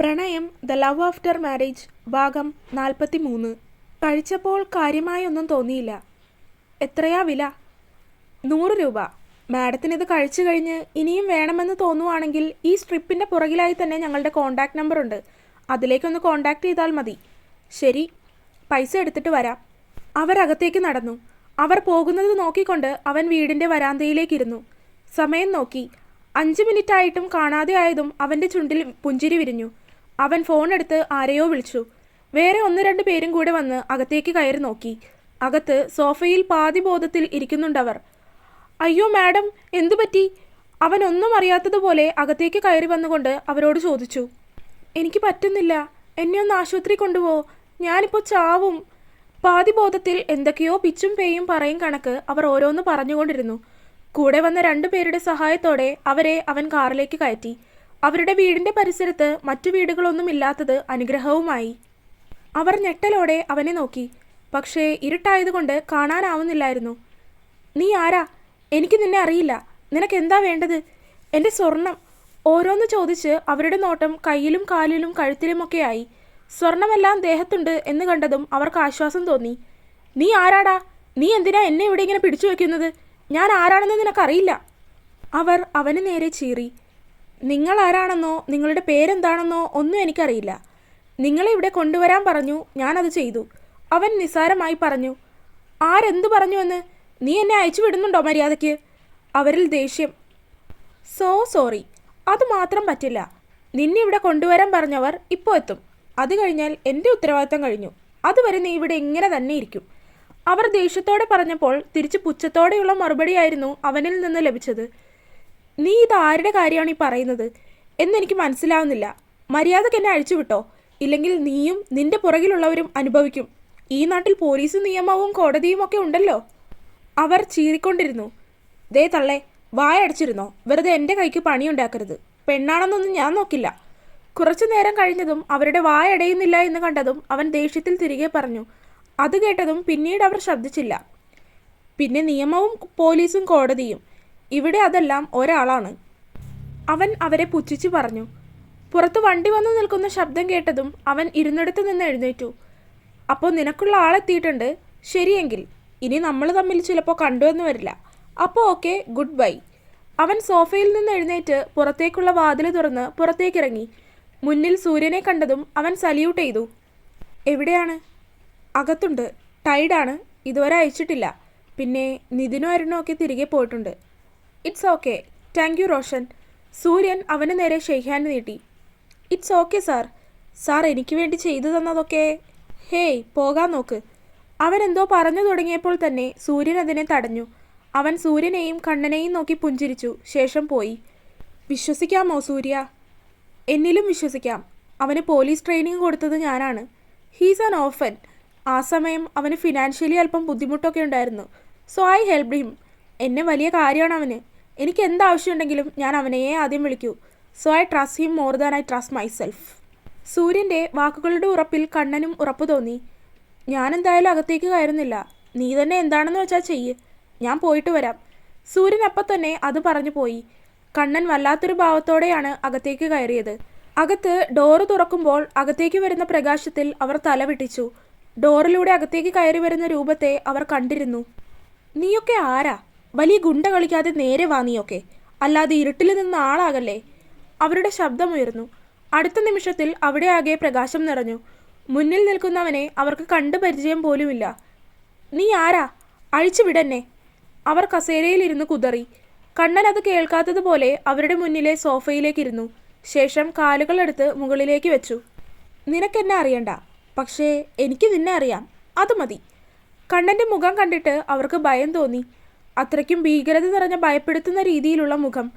പ്രണയം the love after marriage ഭാഗം നാൽപ്പത്തി മൂന്ന് കഴിച്ചപ്പോൾ കാര്യമായൊന്നും തോന്നിയില്ല. എത്രയാ വില? നൂറ് രൂപ. മാഡത്തിന് ഇത് കഴിച്ചു കഴിഞ്ഞ് ഇനിയും വേണമെന്ന് തോന്നുവാണെങ്കിൽ ഈ സ്ട്രിപ്പിന്റെ പുറകിലായി തന്നെ ഞങ്ങളുടെ കോൺടാക്റ്റ് നമ്പർ ഉണ്ട്. അതിലേക്കൊന്ന് കോൺടാക്റ്റ് ചെയ്താൽ മതി. ശരി. പൈസ എടുത്തിട്ട് വരാം. അവരകത്തേക്ക് നടന്നു. അവർ പോകുന്നത് നോക്കിക്കൊണ്ട് അവൻ വീടിന്റെ വരാന്തയിലേക്കിരുന്നു. സമയം നോക്കി. അഞ്ച് മിനിറ്റായിട്ടും കാണാതെ ആയതും അവന്റെ ചുണ്ടിൽ പുഞ്ചിരി വിരിഞ്ഞു. അവൻ ഫോൺ എടുത്ത് ആരെയോ വിളിച്ചു. വേറെ ഒന്ന് രണ്ട് പേരും കൂടെ വന്ന് അകത്തേക്ക് കയറി നോക്കി. അകത്ത് സോഫയിൽ പാതി ബോധത്തിൽ ഇരിക്കുന്നുണ്ടവർ. അയ്യോ മാഡം എന്തു പറ്റി? അവൻ ഒന്നും അറിയാത്തതുപോലെ അകത്തേക്ക് കയറി വന്നുകൊണ്ട് അവരോട് ചോദിച്ചു. എനിക്ക് പറ്റുന്നില്ല. എന്നെ ഒന്ന് ആശുപത്രി കൊണ്ടുപോ. ഞാനിപ്പോൾ ചാവും. പാതി ബോധത്തിൽ എന്തൊക്കെയോ പിച്ചും പേയും പറയും കണക്ക് അവർ ഓരോന്ന് പറഞ്ഞുകൊണ്ടിരുന്നു. കൂടെ വന്ന രണ്ടു പേരുടെ സഹായത്തോടെ അവരെ അവൻ കാറിലേക്ക് കയറ്റി. അവരുടെ വീടിന്റെ പരിസരത്ത് മറ്റു വീടുകളൊന്നും ഇല്ലാത്തത് അനുഗ്രഹവുമായി. അവർ ഞെട്ടലോടെ അവനെ നോക്കി. പക്ഷേ ഇരുട്ടായതുകൊണ്ട് കാണാനാവുന്നില്ലായിരുന്നു. നീ ആരാ? എനിക്ക് നിന്നെ അറിയില്ല. നിനക്ക് എന്താ വേണ്ടത്? എന്റെ സ്വർണം. ഓരോന്ന് ചോദിച്ച് അവരുടെ നോട്ടം കയ്യിലും കാലിലും കഴുത്തിലുമൊക്കെയായി. സ്വർണമെല്ലാം ദേഹത്തുണ്ട് എന്ന് കണ്ടതും അവർക്ക് ആശ്വാസം തോന്നി. നീ ആരാടാ? നീ എന്തിനാ എന്നെ ഇവിടെ ഇങ്ങനെ പിടിച്ചു വെക്കുന്നത്? ഞാൻ ആരാണെന്ന് നിനക്കറിയില്ല. അവർ അവന് നേരെ ചീറി. നിങ്ങൾ ആരാണെന്നോ നിങ്ങളുടെ പേരെന്താണെന്നോ ഒന്നും എനിക്കറിയില്ല. നിങ്ങളെ ഇവിടെ കൊണ്ടുവരാൻ പറഞ്ഞു ഞാനത് ചെയ്തു. അവൻ നിസാരമായി പറഞ്ഞു ആരെന്തു പറഞ്ഞുവെന്ന് നീ എന്നെ അയച്ചു വിടുന്നുണ്ടോ മര്യാദയ്ക്ക്? അവരിൽ ദേഷ്യം. സോ സോറി അത് മാത്രം പറ്റില്ല. നിന്നെ ഇവിടെ കൊണ്ടുവരാൻ പറഞ്ഞവർ ഇപ്പോൾ എത്തും. അത് കഴിഞ്ഞാൽ എന്റെ ഉത്തരവാദിത്തം കഴിഞ്ഞു. അതുവരെ നീ ഇവിടെ ഇങ്ങനെ തന്നെ ഇരിക്കും. അവർ ദേഷ്യത്തോടെ പറഞ്ഞപ്പോൾ തിരിച്ച് പുച്ഛത്തോടെയുള്ള മറുപടിയായിരുന്നു അവനിൽ നിന്ന് ലഭിച്ചത്. നീ ഇത് ആരുടെ കാര്യമാണ് ഈ പറയുന്നത്? എന്നെനിക്ക് മനസ്സിലാവുന്നില്ല. മര്യാദയ്ക്ക് എന്നെ അഴിച്ചു വിട്ടോ? ഇല്ലെങ്കിൽ നീയും നിന്റെ പുറകിലുള്ളവരും അനുഭവിക്കും. ഈ നാട്ടിൽ പോലീസും നിയമവും കോടതിയും ഒക്കെ ഉണ്ടല്ലോ? അവർ ചീറിക്കൊണ്ടിരുന്നു. ദേ തള്ളെ വായടച്ചിരുന്നോ? വെറുതെ എന്റെ കൈക്ക് പണിയുണ്ടാക്കരുത്. പെണ്ണാണെന്നൊന്നും ഞാൻ നോക്കില്ല. കുറച്ചു നേരം കഴിഞ്ഞതും അവരുടെ വായടയുന്നില്ല എന്ന് കണ്ടതും അവൻ ദേഷ്യത്തിൽ തിരികെ പറഞ്ഞു. അത് കേട്ടതും പിന്നീട് അവർ ശ്രദ്ധിച്ചില്ല പിന്നെ നിയമവും പോലീസും കോടതിയും. ഇവിടെ അതെല്ലാം ഒരാളാണ്. അവൻ അവരെ പുച്ഛിച്ചു പറഞ്ഞു. പുറത്ത് വണ്ടി വന്നു നിൽക്കുന്ന ശബ്ദം കേട്ടതും അവൻ ഇരുന്നിടത്ത് നിന്ന് എഴുന്നേറ്റു. അപ്പോൾ നിനക്കുള്ള ആളെത്തിയിട്ടുണ്ട് ശരിയെങ്കിൽ ഇനി നമ്മൾ തമ്മിൽ ചിലപ്പോൾ കണ്ടുവെന്ന് വരില്ല. അപ്പോൾ ഓക്കെ ഗുഡ് ബൈ. അവൻ സോഫയിൽ നിന്ന് എഴുന്നേറ്റ് പുറത്തേക്കുള്ള വാതിൽ തുറന്ന് പുറത്തേക്കിറങ്ങി. മുന്നിൽ സൂര്യനെ കണ്ടതും അവൻ സല്യൂട്ട് ചെയ്തു. എവിടെയാണ്? അകത്തുണ്ട്. ടൈഡാണ്. ഇതുവരെ അയച്ചിട്ടില്ല. പിന്നെ നിതിനും അരുണോ ഒക്കെ തിരികെ പോയിട്ടുണ്ട്. It's okay. Thank you Roshan. സൂര്യൻ അവന് നേരെ ഷെയ്ഹാൻ നീട്ടി. It's okay sir. സാർ എനിക്ക് വേണ്ടി ചെയ്തു തന്നതൊക്കെ. ഹേയ് പോകാൻ നോക്ക്. അവൻ എന്തോ പറഞ്ഞു തുടങ്ങിയപ്പോൾ തന്നെ സൂര്യൻ അതിനെ തടഞ്ഞു. അവൻ സൂര്യനെയും കണ്ണനെയും നോക്കി പുഞ്ചിരിച്ചു. ശേഷം പോയി. വിശ്വസിക്കാമോ സൂര്യ? എന്നിലും വിശ്വസിക്കാം. അവന് പോലീസ് ട്രെയിനിങ് കൊടുത്തത് ഞാനാണ്. ഹീസ് ആൻ ഓഫൻ ആ സമയം അവന് ഫിനാൻഷ്യലി അല്പം ബുദ്ധിമുട്ടൊക്കെ ഉണ്ടായിരുന്നു. So I help him. എന്നെ വലിയ കാര്യമാണ് അവന്. എനിക്ക് എന്താവശ്യമുണ്ടെങ്കിലും ഞാൻ അവനെയെ ആദ്യം വിളിക്കൂ. So I trust him more than I trust myself സൂര്യന്റെ വാക്കുകളുടെ ഉറപ്പിൽ കണ്ണനും ഉറപ്പ് തോന്നി. ഞാൻ എന്തായാലും അകത്തേക്ക് കയറുന്നില്ല. നീ തന്നെ എന്താണെന്ന് വെച്ചാൽ ചെയ്യ്. ഞാൻ പോയിട്ട് വരാം. സൂര്യൻ അപ്പം തന്നെ അത് പറഞ്ഞു പോയി. കണ്ണൻ വല്ലാത്തൊരു ഭാവത്തോടെയാണ് അകത്തേക്ക് കയറിയത്. അകത്ത് ഡോറ് തുറക്കുമ്പോൾ അകത്തേക്ക് വരുന്ന പ്രകാശത്തിൽ അവർ തല വിട്ടിച്ചു. ഡോറിലൂടെ അകത്തേക്ക് കയറി വരുന്ന രൂപത്തെ അവർ കണ്ടിരുന്നു. നീയൊക്കെ ആരാ? വലിയ ഗുണ്ട കളിക്കാതെ നേരെ വാങ്ങിയൊക്കെ അല്ലാതെ ഇരുട്ടിൽ നിന്ന് ആളാകല്ലേ? അവരുടെ ശബ്ദമുയർന്നു. അടുത്ത നിമിഷത്തിൽ അവിടെ ആകെ പ്രകാശം നിറഞ്ഞു. മുന്നിൽ നിൽക്കുന്നവനെ അവർക്ക് കണ്ടു പരിചയം പോലുമില്ല. നീ ആരാ? അഴിച്ചു വിടന്നെ. അവർ കസേരയിലിരുന്ന് കുതറി. കണ്ണൻ അത് കേൾക്കാത്തതുപോലെ അവരുടെ മുന്നിലെ സോഫയിലേക്കിരുന്നു. ശേഷം കാലുകളെടുത്ത് മുകളിലേക്ക് വെച്ചു. നിനക്കെന്നെ അറിയണ്ട. പക്ഷേ എനിക്ക് നിന്നെ അറിയാം. അത് മതി. കണ്ണന്റെ മുഖം കണ്ടിട്ട് അവർക്ക് ഭയം തോന്നി. അത്രയ്ക്കും ഭീകരത നിറഞ്ഞ ഭയപ്പെടുത്തുന്ന രീതിയിലുള്ള മുഖം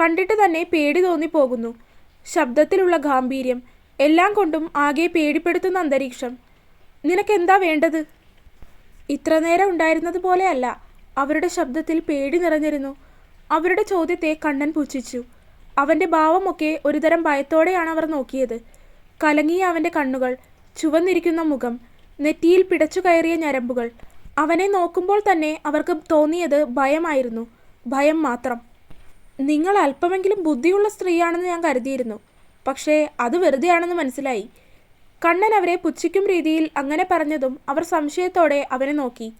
കണ്ടിട്ട് തന്നെ പേടി തോന്നിപ്പോകുന്നു. ശബ്ദത്തിലുള്ള ഗാംഭീര്യം എല്ലാം കൊണ്ടും ആകെ പേടിപ്പെടുത്തുന്ന അന്തരീക്ഷം. നിനക്കെന്താ വേണ്ടത്? ഇത്ര നേരം ഉണ്ടായിരുന്നത് പോലെയല്ല. അവരുടെ ശബ്ദത്തിൽ പേടി നിറഞ്ഞിരുന്നു. അവരുടെ ചോദ്യത്തെ കണ്ണൻ പുച്ഛിച്ചു. അവന്റെ ഭാവമൊക്കെ ഒരുതരം ഭയത്തോടെയാണ് അവർ നോക്കിയത്. കലങ്ങിയ അവന്റെ കണ്ണുകൾ ചുവന്നിരിക്കുന്ന മുഖം നെറ്റിയിൽ പിടച്ചു കയറിയ ഞരമ്പുകൾ അവനെ നോക്കുമ്പോൾ തന്നെ അവർക്ക് തോന്നിയത് ഭയമായിരുന്നു. ഭയം മാത്രം. നിങ്ങൾ അല്പമെങ്കിലും ബുദ്ധിയുള്ള സ്ത്രീയാണെന്ന് ഞാൻ കരുതിയിരുന്നു. പക്ഷേ അത് വെറുതെയാണെന്ന് മനസ്സിലായി. കണ്ണൻ അവരെ പുച്ഛിക്കും രീതിയിൽ അങ്ങനെ പറഞ്ഞതും അവർ സംശയത്തോടെ അവനെ നോക്കി.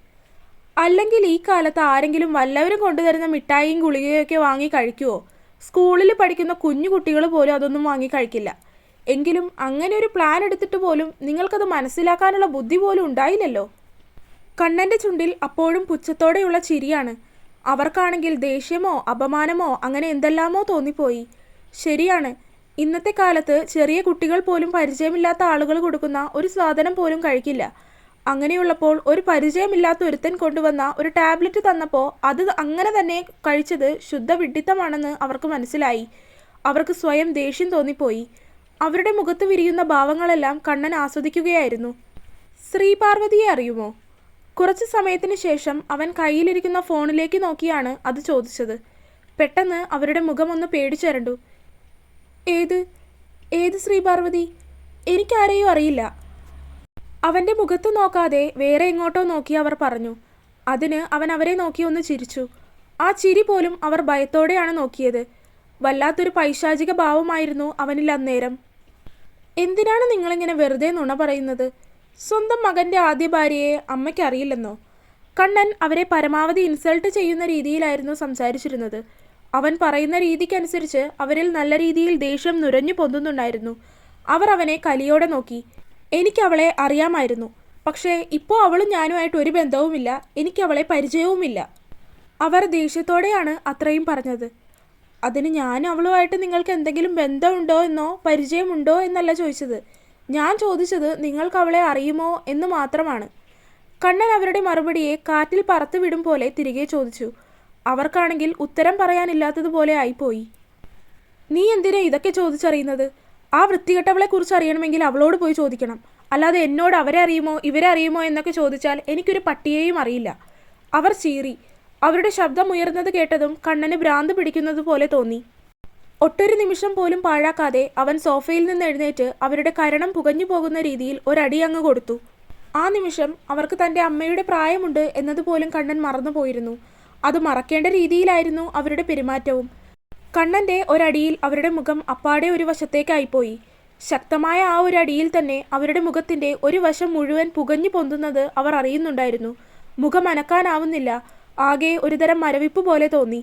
അല്ലെങ്കിൽ ഈ കാലത്ത് ആരെങ്കിലും വല്ലവരും കൊണ്ടുതരുന്ന മിഠായിയും ഗുളികയൊക്കെ വാങ്ങി കഴിക്കുവോ? സ്കൂളിൽ പഠിക്കുന്ന കുഞ്ഞു കുട്ടികൾ പോലും അതൊന്നും വാങ്ങി കഴിക്കില്ല. എങ്കിലും അങ്ങനെ ഒരു പ്ലാൻ എടുത്തിട്ട് പോലും നിങ്ങൾക്കത് മനസ്സിലാക്കാനുള്ള ബുദ്ധി പോലും ഉണ്ടായില്ലല്ലോ. കണ്ണന്റെ ചുണ്ടിൽ അപ്പോഴും പുച്ഛത്തോടെയുള്ള ചിരിയാണ്. അവർക്കാണെങ്കിൽ ദേഷ്യമോ അപമാനമോ അങ്ങനെ എന്തെല്ലാമോ തോന്നിപ്പോയി. ശരിയാണ്. ഇന്നത്തെ കാലത്ത് ചെറിയ കുട്ടികൾ പോലും പരിചയമില്ലാത്ത ആളുകൾ കൊടുക്കുന്ന ഒരു സാധനം പോലും കഴിക്കില്ല. അങ്ങനെയുള്ളപ്പോൾ ഒരു പരിചയമില്ലാത്ത ഒരുത്തൻ കൊണ്ടുവന്ന ഒരു ടാബ്ലറ്റ് തന്നപ്പോൾ അത് അങ്ങനെ തന്നെ കഴിച്ചത് ശുദ്ധ വിഡിത്തമാണെന്ന് അവർക്ക് മനസ്സിലായി. അവർക്ക് സ്വയം ദേഷ്യം തോന്നിപ്പോയി. അവരുടെ മുഖത്ത് വിരിയുന്ന ഭാവങ്ങളെല്ലാം കണ്ണൻ ആസ്വദിക്കുകയായിരുന്നു. ശ്രീപാർവതിയെ അറിയുമോ? കുറച്ച് സമയത്തിന് ശേഷം അവൻ കയ്യിലിരിക്കുന്ന ഫോണിലേക്ക് നോക്കിയാണ് അത് ചോദിച്ചത്. പെട്ടെന്ന് അവരുടെ മുഖമൊന്ന് പേടിച്ചരണ്ടു. ഏത് ഏത് ശ്രീ പാർവതി? എനിക്കാരെയും അറിയില്ല. അവന്റെ മുഖത്ത് നോക്കാതെ വേറെ എങ്ങോട്ടോ നോക്കി അവർ പറഞ്ഞു. അതിന് അവൻ അവരെ നോക്കി ഒന്ന് ചിരിച്ചു. ആ ചിരി പോലും അവർ ഭയത്തോടെയാണ് നോക്കിയത്. വല്ലാത്തൊരു പൈശാചിക ഭാവമായിരുന്നു അവനിൽ അന്നേരം. എന്തിനാണ് നിങ്ങളിങ്ങനെ വെറുതെ നുണ പറയുന്നത്? സ്വന്തം മകന്റെ ആദ്യ ഭാര്യയെ അമ്മയ്ക്ക് അറിയില്ലെന്നോ? കണ്ണൻ അവരെ പരമാവധി ഇൻസൾട്ട് ചെയ്യുന്ന രീതിയിലായിരുന്നു സംസാരിച്ചിരുന്നത്. അവൻ പറയുന്ന രീതിക്കനുസരിച്ച് അവരിൽ നല്ല രീതിയിൽ ദേഷ്യം നുരഞ്ഞു പൊന്തുന്നുണ്ടായിരുന്നു. അവർ അവനെ കലിയോടെ നോക്കി. എനിക്ക് അവളെ അറിയാമായിരുന്നു. പക്ഷേ ഇപ്പോൾ അവളും ഞാനുമായിട്ട് ഒരു ബന്ധവുമില്ല. എനിക്ക് അവളെ പരിചയവുമില്ല. അവർ ദേഷ്യത്തോടെയാണ് അത്രയും പറഞ്ഞത്. അതിന് ഞാനും അവളുമായിട്ട് നിങ്ങൾക്ക് എന്തെങ്കിലും ബന്ധമുണ്ടോ എന്നോ? പരിചയമുണ്ടോ എന്നല്ല ചോദിച്ചത്. ഞാൻ ചോദിച്ചത് നിങ്ങൾക്ക് അവളെ അറിയുമോ എന്ന് മാത്രമാണ്. കണ്ണൻ അവരുടെ മറുപടിയെ കാറ്റിൽ പറത്തുവിടും പോലെ തിരികെ ചോദിച്ചു. അവർക്കാണെങ്കിൽ ഉത്തരം പറയാനില്ലാത്തതുപോലെ ആയിപ്പോയി. നീ എന്തിനാ ഇതൊക്കെ ചോദിച്ചറിയുന്നത്? ആ വൃത്തികെട്ടവളെ കുറിച്ച് അറിയണമെങ്കിൽ അവളോട് പോയി ചോദിക്കണം. അല്ലാതെ എന്നോട് അവരെ അറിയുമോ ഇവരെ അറിയുമോ എന്നൊക്കെ ചോദിച്ചാൽ എനിക്കൊരു പട്ടിയെയും അറിയില്ല അവർ ചീറി. അവരുടെ ശബ്ദം ഉയർന്നത് കേട്ടതും കണ്ണന് ഭ്രാന്ത് പിടിക്കുന്നത് പോലെ തോന്നി. ഒട്ടൊരു നിമിഷം പോലും പാഴാക്കാതെ അവൻ സോഫയിൽ നിന്ന് എഴുന്നേറ്റ് അവരുടെ കരണം പുകഞ്ഞു പോകുന്ന രീതിയിൽ ഒരടി അങ്ങ് കൊടുത്തു. ആ നിമിഷം അവർക്ക് തന്റെ അമ്മയുടെ പ്രായമുണ്ട് എന്നതുപോലും കണ്ണൻ മറന്നുപോയിരുന്നു അത് മറക്കേണ്ട രീതിയിലായിരുന്നു അവരുടെ പെരുമാറ്റവും. കണ്ണന്റെ ഒരടിയിൽ അവരുടെ മുഖം അപ്പാടെ ഒരു വശത്തേക്കായിപ്പോയി. ശക്തമായ ആ ഒരു അടിയിൽ തന്നെ അവരുടെ മുഖത്തിന്റെ ഒരു വശം മുഴുവൻ പുകഞ്ഞു പൊന്തുന്നത് അവർ അറിയുന്നുണ്ടായിരുന്നു. മുഖം അനക്കാനാവുന്നില്ല ആകെ ഒരുതരം മരവിപ്പ് പോലെ തോന്നി.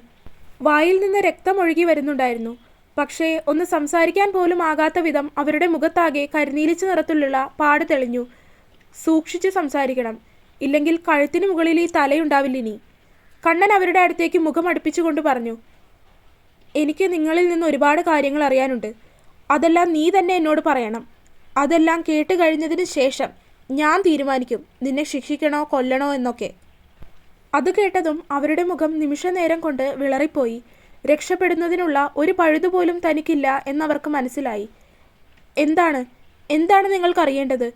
വായിൽ നിന്ന് രക്തം ഒഴുകി വരുന്നുണ്ടായിരുന്നു. പക്ഷേ ഒന്ന് സംസാരിക്കാൻ പോലും ആകാത്ത വിധം അവരുടെ മുഖത്താകെ കരിനീലിച്ച നിറത്തിലുള്ള പാട് തെളിഞ്ഞു. സൂക്ഷിച്ച് സംസാരിക്കണം. ഇല്ലെങ്കിൽ കഴുത്തിന് മുകളിൽ ഈ തലയുണ്ടാവില്ലിനി കണ്ണൻ അവരുടെ അടുത്തേക്ക് മുഖം അടുപ്പിച്ചുകൊണ്ട് പറഞ്ഞു എനിക്ക് നിങ്ങളിൽ നിന്ന് ഒരുപാട് കാര്യങ്ങൾ അറിയാനുണ്ട്. അതെല്ലാം നീ തന്നെ എന്നോട് പറയണം. അതെല്ലാം കേട്ട് കഴിഞ്ഞതിന് ശേഷം ഞാൻ തീരുമാനിക്കും നിന്നെ ശിക്ഷിക്കണോ കൊല്ലണോ എന്നൊക്കെ. അത് കേട്ടതും അവരുടെ മുഖം നിമിഷനേരം കൊണ്ട് വിളറിപ്പോയി. രക്ഷപ്പെടുന്നതിനുള്ള ഒരു പഴുതുപോലും തനിക്കില്ല എന്നവർക്ക് മനസ്സിലായി. എന്താണ്? എന്താണ് നിങ്ങൾക്കറിയേണ്ടത്?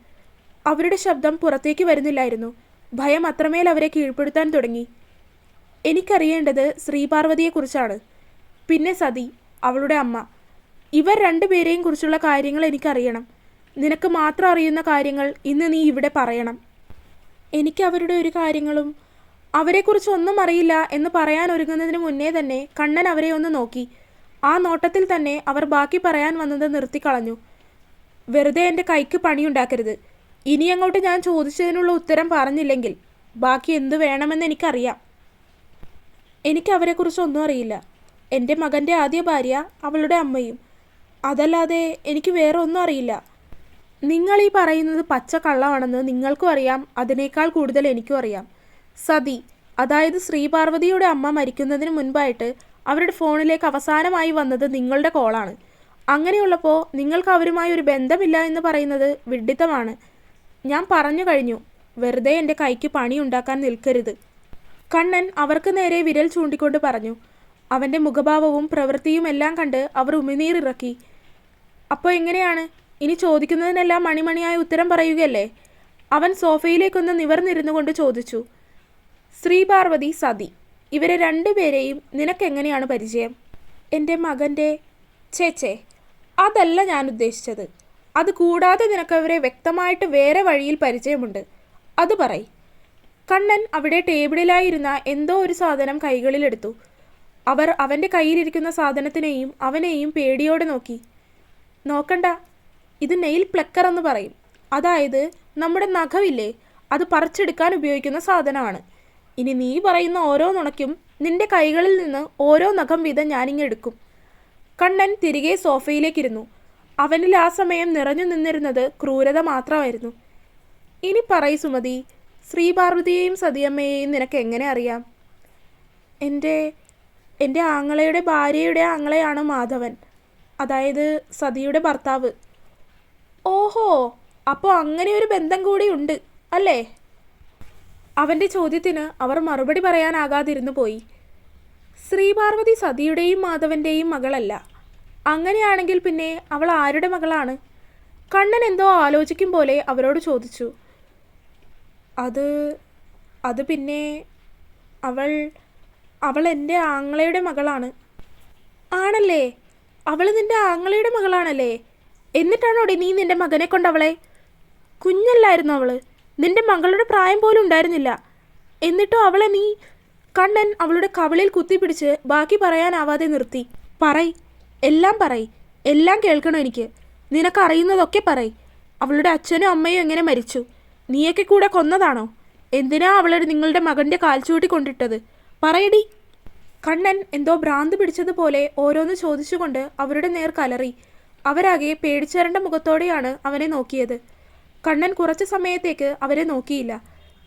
അവരുടെ ശബ്ദം പുറത്തേക്ക് വരുന്നില്ലായിരുന്നു. ഭയം അത്രമേൽ അവരെ കീഴ്പ്പെടുത്താൻ തുടങ്ങി. എനിക്കറിയേണ്ടത് ശ്രീപാർവതിയെക്കുറിച്ചാണ്. പിന്നെ സതി അവളുടെ അമ്മ. ഇവർ രണ്ടുപേരെയും കുറിച്ചുള്ള കാര്യങ്ങൾ എനിക്കറിയണം. നിനക്ക് മാത്രം അറിയുന്ന കാര്യങ്ങൾ ഇന്ന് നീ ഇവിടെ പറയണം. എനിക്ക് അവരുടെ ഒരു കാര്യങ്ങളും അവരെക്കുറിച്ച് ഒന്നും അറിയില്ല എന്ന് പറയാൻ ഒരുങ്ങുന്നതിന് മുന്നേ തന്നെ കണ്ണൻ അവരെ ഒന്ന് നോക്കി. ആ നോട്ടത്തിൽ തന്നെ അവർ ബാക്കി പറയാൻ വന്നത് നിർത്തിക്കളഞ്ഞു. വെറുതെ എന്റെ കൈക്ക് പണിയുണ്ടാക്കരുത്. ഇനി അങ്ങോട്ട് ഞാൻ ചോദിച്ചതിനുള്ള ഉത്തരം പറഞ്ഞില്ലെങ്കിൽ ബാക്കി എന്തു വേണമെന്ന് എനിക്കറിയാം. എനിക്ക് അവരെക്കുറിച്ച് ഒന്നും അറിയില്ല. എന്റെ മകന്റെ ആദ്യ ഭാര്യ അവളുടെ അമ്മയും. അതല്ലാതെ എനിക്ക് വേറെ ഒന്നും അറിയില്ല. നിങ്ങൾ ഈ പറയുന്നത് പച്ച കള്ളമാണെന്ന് നിങ്ങൾക്കും അറിയാം. അതിനേക്കാൾ കൂടുതൽ എനിക്കും അറിയാം. സതി. അതായത് ശ്രീപാർവതിയുടെ അമ്മ മരിക്കുന്നതിന് മുൻപായിട്ട് അവരുടെ ഫോണിലേക്ക് അവസാനമായി വന്നത് നിങ്ങളുടെ കോളാണ്. അങ്ങനെയുള്ളപ്പോൾ നിങ്ങൾക്ക് അവരുമായി ഒരു ബന്ധമില്ല എന്ന് പറയുന്നത് വിഡ്ഢിത്തമാണ്. ഞാൻ പറഞ്ഞു കഴിഞ്ഞു വെറുതെ എന്റെ കൈക്ക് പണി ഉണ്ടാക്കാൻ നിൽക്കരുത്. കണ്ണൻ അവർക്ക് നേരെ വിരൽ ചൂണ്ടിക്കൊണ്ട് പറഞ്ഞു അവന്റെ മുഖഭാവവും പ്രവൃത്തിയും എല്ലാം കണ്ട് അവർ ഉമിനീറിറക്കി അപ്പോൾ എങ്ങനെയാണ്? ഇനി ചോദിക്കുന്നതിനെല്ലാം മണിമണിയായ ഉത്തരം പറയുകയല്ലേ? അവൻ സോഫയിലേക്കൊന്ന് നിവർന്നിരുന്നു കൊണ്ട് ചോദിച്ചു ശ്രീപാർവതി സതി. ഇവരെ രണ്ടുപേരെയും നിനക്കെങ്ങനെയാണ് പരിചയം? എന്റെ മകന്റെ ചേച്ചേ അതല്ല ഞാൻ ഉദ്ദേശിച്ചത്. അത് കൂടാതെ നിനക്കവരെ വ്യക്തമായിട്ട് വേറെ വഴിയിൽ പരിചയമുണ്ട്. അത് പറയ്. കണ്ണൻ അവിടെ ടേബിളിലായിരുന്ന എന്തോ ഒരു സാധനം കൈകളിലെടുത്തു. അവർ അവന്റെ കയ്യിലിരിക്കുന്ന സാധനത്തിനെയും അവനെയും പേടിയോടെ നോക്കി. നോക്കണ്ട ഇത് നെയിൽ പ്ലക്കർ എന്ന് പറയും. അതായത് നമ്മുടെ നഖമില്ലേ അത് പറിച്ചെടുക്കാൻ ഉപയോഗിക്കുന്ന സാധനമാണ്. ഇനി നീ പറയുന്ന ഓരോ നുണയ്ക്കും നിന്റെ കൈകളിൽ നിന്ന് ഓരോ നഖം വീതം ഞാനിങ്ങെടുക്കും കണ്ണൻ തിരികെ സോഫയിലേക്കിരുന്നു. അവനിൽ ആ സമയം നിറഞ്ഞു നിന്നിരുന്നത് ക്രൂരത മാത്രമായിരുന്നു. ഇനി പറയ് സുമതി ശ്രീപാർവതിയെയും സതിയമ്മയെയും നിനക്ക് എങ്ങനെ അറിയാം? എന്റെ എന്റെ ആങ്ങളയുടെ ഭാര്യയുടെ ആങ്ങളെയാണ് മാധവൻ? അതായത് സതിയുടെ ഭർത്താവ്. ഓഹോ അപ്പോൾ അങ്ങനെ ഒരു ബന്ധം കൂടി ഉണ്ട് അല്ലേ? അവന്റെ ചോദ്യത്തിന് അവർ മറുപടി പറയാനാകാതിരുന്നു പോയി. ശ്രീപാർവതി സതിയുടെയും മാധവന്റെയും മകളല്ല. അങ്ങനെയാണെങ്കിൽ പിന്നെ അവൾ ആരുടെ മകളാണ്? കണ്ണൻ എന്തോ ആലോചിക്കും പോലെ അവരോട് ചോദിച്ചു. അത് അത് പിന്നെ അവൾ അവൾ എന്റെ ആങ്ങളയുടെ മകളാണ്. ആണല്ലേ? അവൾ നിന്റെ ആങ്ങളയുടെ മകളാണല്ലേ? എന്നിട്ടാണോടി നീ നിന്റെ മകനെ കൊണ്ടവളെ കുഞ്ഞല്ലായിരുന്നു അവൾ? നിന്റെ മകളുടെ പ്രായം പോലും ഉണ്ടായിരുന്നില്ല. എന്നിട്ടും അവളെ നീ കണ്ണൻ അവളുടെ കവളിൽ കുത്തിപ്പിടിച്ച് ബാക്കി പറയാനാവാതെ നിർത്തി. പറയ് എല്ലാം പറയ് എല്ലാം കേൾക്കണം എനിക്ക്. നിനക്കറിയുന്നതൊക്കെ പറയ്. അവളുടെ അച്ഛനും അമ്മയും എങ്ങനെ മരിച്ചു? നീയൊക്കെ കൂടെ കൊന്നതാണോ? എന്തിനാ അവളെ നിങ്ങളുടെ മകന്റെ കാൽച്ചൂട്ടി കൊണ്ടിട്ടത്? പറയടി. കണ്ണൻ എന്തോ ഭ്രാന്ത് പിടിച്ചതുപോലെ ഓരോന്ന് ചോദിച്ചുകൊണ്ട് അവരുടെ നേർ കലറി. അവരാകെ പേടിച്ചരണ്ട മുഖത്തോടെയാണ് അവനെ നോക്കിയത്. കണ്ണൻ കുറച്ചു സമയത്തേക്ക് അവരെ നോക്കിയില്ല.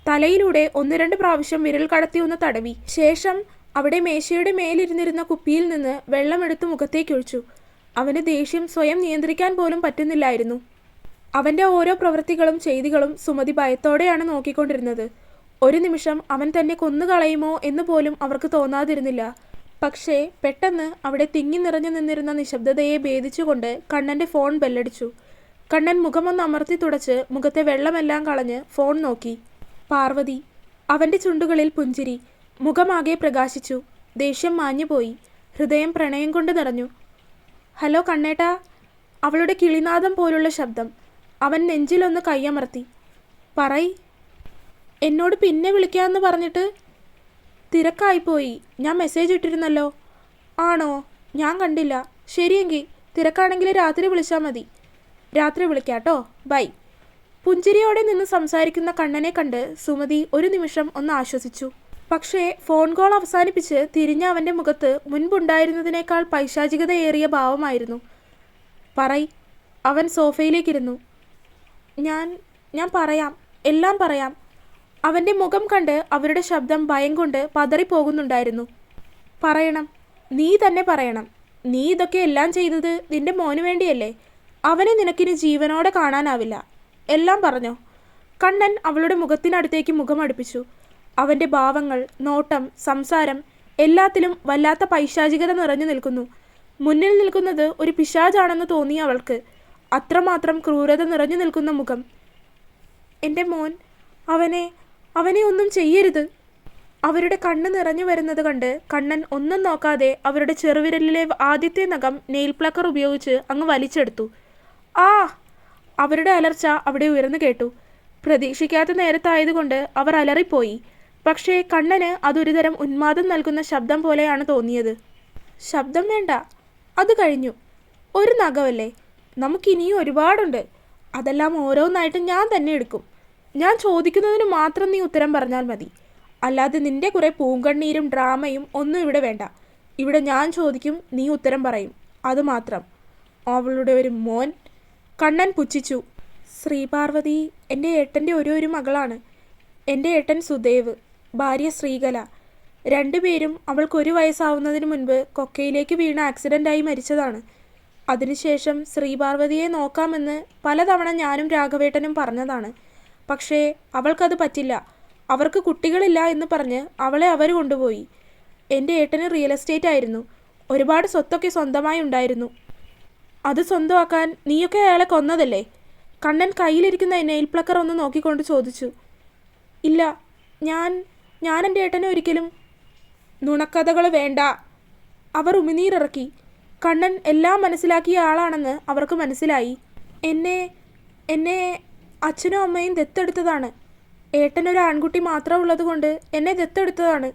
തലയിലൂടെ ഒന്ന് രണ്ട് പ്രാവശ്യം വിരൽ കടത്തി ഒന്ന് തടവി. ശേഷം അവിടെ മേശയുടെ മേലിരുന്നിരുന്ന കുപ്പിയിൽ നിന്ന് വെള്ളമെടുത്ത് മുഖത്തേക്കൊഴിച്ചു അവന് ദേഷ്യം സ്വയം നിയന്ത്രിക്കാൻ പോലും പറ്റുന്നില്ലായിരുന്നു. അവന്റെ ഓരോ പ്രവൃത്തികളും ചെയ്തികളും സുമതി ഭയത്തോടെയാണ് നോക്കിക്കൊണ്ടിരുന്നത്. ഒരു നിമിഷം അവൻ തന്നെ കൊന്നുകളയുമോ എന്ന് പോലും അവർക്ക് തോന്നാതിരുന്നില്ല. പക്ഷേ പെട്ടെന്ന് അവിടെ തിങ്ങി നിറഞ്ഞു നിന്നിരുന്ന നിശബ്ദതയെ ഭേദിച്ചുകൊണ്ട് കണ്ണന്റെ ഫോൺ ബെല്ലടിച്ചു. കണ്ണൻ മുഖമൊന്ന് അമർത്തി തുടച്ച് മുഖത്തെ വെള്ളമെല്ലാം കളഞ്ഞ് ഫോൺ നോക്കി. പാർവതി അവന്റെ ചുണ്ടുകളിൽ പുഞ്ചിരി. മുഖമാകെ പ്രകാശിച്ചു. ദേഷ്യം മാഞ്ഞുപോയി. ഹൃദയം പ്രണയം കൊണ്ട് നിറഞ്ഞു. ഹലോ കണ്ണേട്ടാ. അവളുടെ കിളിനാദം പോലുള്ള ശബ്ദം. അവൻ നെഞ്ചിലൊന്ന് കൈയമർത്തി. പറയ്. എന്നോട് പിന്നെ വിളിക്കാമെന്ന് പറഞ്ഞിട്ട് തിരക്കായിപ്പോയി. ഞാൻ മെസ്സേജ് ഇട്ടിരുന്നല്ലോ. ആണോ? ഞാൻ കണ്ടില്ല. ശരിയെങ്കിൽ തിരക്കാണെങ്കിൽ രാത്രി വിളിച്ചാൽ മതി. രാത്രി വിളിക്കാട്ടോ. ബൈ. പുഞ്ചിരിയോടെ നിന്ന് സംസാരിക്കുന്ന കണ്ണനെ കണ്ട് സുമതി ഒരു നിമിഷം ഒന്ന് ആശ്വസിച്ചു. പക്ഷേ ഫോൺ കോൾ അവസാനിപ്പിച്ച് തിരിഞ്ഞ അവന്റെ മുഖത്ത് മുൻപുണ്ടായിരുന്നതിനേക്കാൾ പൈശാചികതയേറിയ ഭാവമായിരുന്നു. പറയ്. അവൻ സോഫയിലേക്കിരുന്നു. ഞാൻ ഞാൻ പറയാം. എല്ലാം പറയാം. അവന്റെ മുഖം കണ്ട് അവരുടെ ശബ്ദം ഭയം കൊണ്ട് പതറിപ്പോകുന്നുണ്ടായിരുന്നു. പറയണം. നീ തന്നെ പറയണം. നീ ഇതൊക്കെ എല്ലാം ചെയ്തത് നിന്റെ മോന് വേണ്ടിയല്ലേ? അവനെ നിനക്കിനി ജീവനോടെ കാണാനാവില്ല. എല്ലാം പറഞ്ഞോ. കണ്ണൻ അവളുടെ മുഖത്തിനടുത്തേക്ക് മുഖമടുപ്പിച്ചു. അവന്റെ ഭാവങ്ങൾ നോട്ടം സംസാരം എല്ലാത്തിലും വല്ലാത്ത പൈശാചികത നിറഞ്ഞു നിൽക്കുന്നു. മുന്നിൽ നിൽക്കുന്നത് ഒരു പിശാചാണെന്ന് തോന്നി അവൾക്ക്. അത്രമാത്രം ക്രൂരത നിറഞ്ഞു നിൽക്കുന്ന മുഖം. എന്റെ മോൻ അവനെ അവനെ ഒന്നും ചെയ്യരുത്. അവരുടെ കണ്ണ് നിറഞ്ഞു വരുന്നത് കണ്ട് കണ്ണൻ ഒന്നും നോക്കാതെ അവരുടെ ചെറുവിരലിലെ ആദ്യത്തെ നഖം നെയിൽ പ്ലക്കർ ഉപയോഗിച്ച് അങ്ങ് വലിച്ചെടുത്തു. ആ അവരുടെ അലർച്ച അവിടെ ഉയർന്നു കേട്ടു. പ്രതീക്ഷിക്കാത്ത നേരത്തായതുകൊണ്ട് അവർ അലറിപ്പോയി. പക്ഷേ കണ്ണന് അതൊരുതരം ഉന്മാദം നൽകുന്ന ശബ്ദം പോലെയാണ് തോന്നിയത്. ശബ്ദം വേണ്ട അത് കഴിഞ്ഞു. ഒരു നഖമല്ലേ? നമുക്കിനിയും ഒരുപാടുണ്ട്. അതെല്ലാം ഓരോന്നായിട്ട് ഞാൻ തന്നെ എടുക്കും. ഞാൻ ചോദിക്കുന്നതിന് മാത്രം നീ ഉത്തരം പറഞ്ഞാൽ മതി. അല്ലാതെ നിന്റെ കുറെ പൂങ്കണ്ണീരും ഡ്രാമയും ഒന്നും ഇവിടെ വേണ്ട. ഇവിടെ ഞാൻ ചോദിക്കും നീ ഉത്തരം പറയും. അതുമാത്രം അവളുടെ ഒരു മോൻ കണ്ണൻ പുച്ഛിച്ചു. ശ്രീപാർവതി എന്റെ ഏട്ടന്റെ ഒരു ഒരു മകളാണ്. എന്റെ ഏട്ടൻ സുദേവ് ഭാര്യ ശ്രീകല. രണ്ടുപേരും അവൾക്ക് ഒരു വയസ്സാവുന്നതിന് മുൻപ് കൊക്കയിലേക്ക് വീണ ആക്സിഡന്റായി മരിച്ചതാണ്. അതിനുശേഷം ശ്രീപാർവതിയെ നോക്കാമെന്ന് പലതവണ ഞാനും രാഘവേട്ടനും പറഞ്ഞതാണ്. പക്ഷേ അവൾക്കത് പറ്റില്ല. അവർക്ക് കുട്ടികളില്ല എന്ന് പറഞ്ഞ് അവളെ അവർ കൊണ്ടുപോയി. എന്റെ ഏട്ടന് റിയൽ എസ്റ്റേറ്റ് ആയിരുന്നു. ഒരുപാട് സ്വത്തൊക്കെ സ്വന്തമായി ഉണ്ടായിരുന്നു. അത് സ്വന്തമാക്കാൻ നീയൊക്കെ അയാളെ കൊന്നതല്ലേ? കണ്ണൻ കയ്യിലിരിക്കുന്ന നെയിൽ പ്ലക്കർ ഒന്ന് നോക്കിക്കൊണ്ട് ചോദിച്ചു. ഇല്ല ഞാൻ ഞാൻ എന്റെ ഏട്ടനെ ഒരിക്കലും നുണക്കഥകൾ വേണ്ട. അവർ ഉമിനീരിറക്കി. കണ്ണൻ എല്ലാം മനസ്സിലാക്കിയ ആളാണെന്ന് അവർക്ക് മനസ്സിലായി. എന്നെ എന്നെ അച്ഛനും അമ്മയും ദത്തെടുത്തതാണ്. ഏട്ടനൊരു ആൺകുട്ടി മാത്രം ഉള്ളതുകൊണ്ട് എന്നെ ദത്തെടുത്തതാണ്.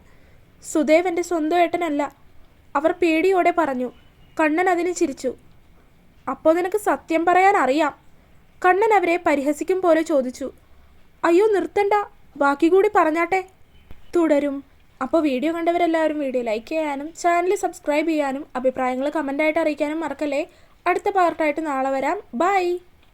സുദേവ് എന്റെ സ്വന്തം ഏട്ടനല്ല. അവർ പേടിയോടെ പറഞ്ഞു. കണ്ണൻ അതിന് ചിരിച്ചു. അപ്പോൾ നിനക്ക് സത്യം പറയാൻ അറിയാം. കണ്ണൻ അവരെ പരിഹസിക്കും പോലെ ചോദിച്ചു. അയ്യോ നിർത്തണ്ട. ബാക്കി കൂടി പറഞ്ഞാട്ടെ. തുടരും. അപ്പോൾ വീഡിയോ കണ്ടവരെല്ലാവരും വീഡിയോ ലൈക്ക് ചെയ്യാനും ചാനൽ സബ്സ്ക്രൈബ് ചെയ്യാനും അഭിപ്രായങ്ങൾ കമന്റായിട്ട് അറിയിക്കാനും മറക്കല്ലേ. അടുത്ത പാർട്ടായിട്ട് നാളെ വരാം. ബൈ